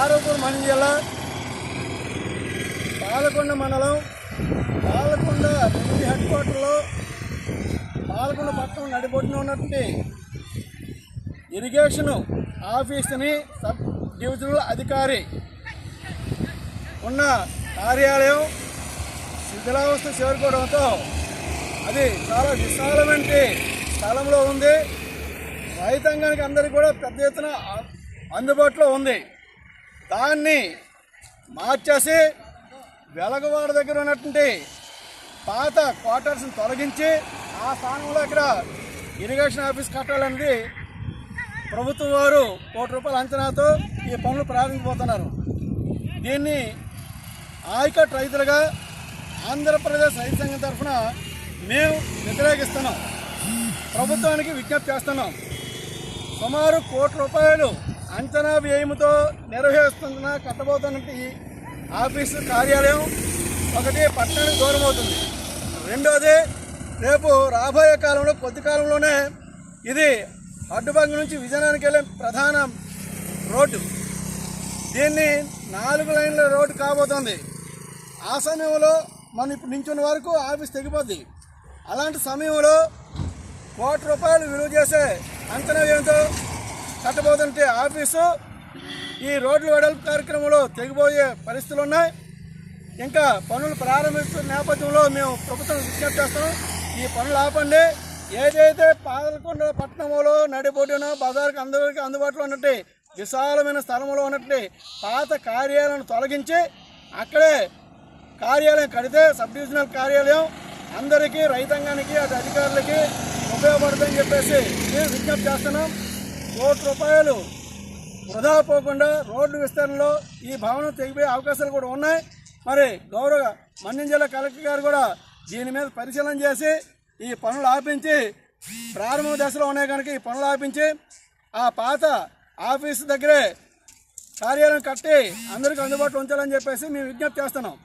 ఆత్మకూరు మండలం జిల్లా పాలకొండ మండలం పాలకొండ రెవెన్యూ హెడ్ క్వార్టర్లో పాలకొండ పట్టణం నడిబొడ్డున ఉన్నటువంటి ఇరిగేషన్ ఆఫీస్ని సబ్ డివిజనల్ అధికారి ఉన్న కార్యాలయం శిథిలావస్థ చేరుకోవడంతో అది చాలా విశాలమైన స్థలంలో ఉంది. రైతాంగానికి అందరికీ కూడా పెద్ద ఎత్తున అందుబాటులో ఉంది. దాన్ని మార్చేసి వెలగవాడ దగ్గర ఉన్నటువంటి పాత క్వార్టర్స్ని తొలగించి ఆ స్థానంలో ఇక్కడ ఇరిగేషన్ ఆఫీస్ కట్టాలనేది ప్రభుత్వం వారు కోటి రూపాయల అంచనాతో ఈ పనులు ప్రారంభిపోతున్నారు దీన్ని ఆయకట్ రైతులుగా ఆంధ్రప్రదేశ్ రైతు సంఘం తరఫున మేము వ్యతిరేకిస్తున్నాం. ప్రభుత్వానికి విజ్ఞప్తి చేస్తున్నాం. సుమారు కోటి రూపాయలు అంచనా వ్యయంతో నిర్వహిస్తున్న కట్టబోతున్నటువంటి ఈ ఆఫీసు కార్యాలయం ఒకటి పట్టణానికి దూరం అవుతుంది. రెండోది రేపు రాబోయే కాలంలో కొద్ది కాలంలోనే ఇది అడ్డుబంగి నుంచి విజయనగరానికి వెళ్ళే ప్రధాన రోడ్డు. దీన్ని నాలుగు లైన్ల రోడ్డు కాబోతోంది. ఆ సమయంలో మనం ఇప్పుడు నించున్న వరకు ఆఫీస్ తెగిపోద్ది. అలాంటి సమయంలో కోటి రూపాయలు విలువ చేసే అంచనా వ్యయంతో కట్టబోతుంటే ఆఫీసు ఈ రోడ్ల వెడల్పు కార్యక్రమంలో తెగిపోయే పరిస్థితులు ఉన్నాయి. ఇంకా పనులు ప్రారంభిస్తున్న నేపథ్యంలో మేము ప్రభుత్వం విజ్ఞప్తి చేస్తాం ఈ పనులు ఆపండి. ఏదైతే పాలకొండ పట్టణంలో నడిబొడ్డున బజార్కి అందరికీ అందుబాటులో ఉన్నట్టు విశాలమైన స్థలంలో ఉన్నట్టు పాత కార్యాలయాలను తొలగించి అక్కడే కార్యాలయం కడితే సబ్ డివిజనల్ కార్యాలయం అందరికీ రైతాంగానికి అటు అధికారులకి ఉపయోగపడుతుందని చెప్పేసి మేము విజ్ఞప్తి చేస్తున్నాం. కోటి రూపాయలు వృధా పోకుండా రోడ్డు విస్తరణలో ఈ భవనం తెగిపోయే అవకాశాలు కూడా ఉన్నాయి. మరి గౌరవ మన్యం జిల్లా కలెక్టర్ గారు కూడా దీని మీద పరిశీలన చేసి ఈ పనులు ఆపించి ప్రారంభ దశలో ఉన్నాయి కనుక ఈ పనులు ఆపించి ఆ పాత ఆఫీసు దగ్గరే కార్యాలయం కట్టి అందరికీ అందుబాటులో ఉంచాలని చెప్పేసి మేము విజ్ఞప్తి చేస్తున్నాం.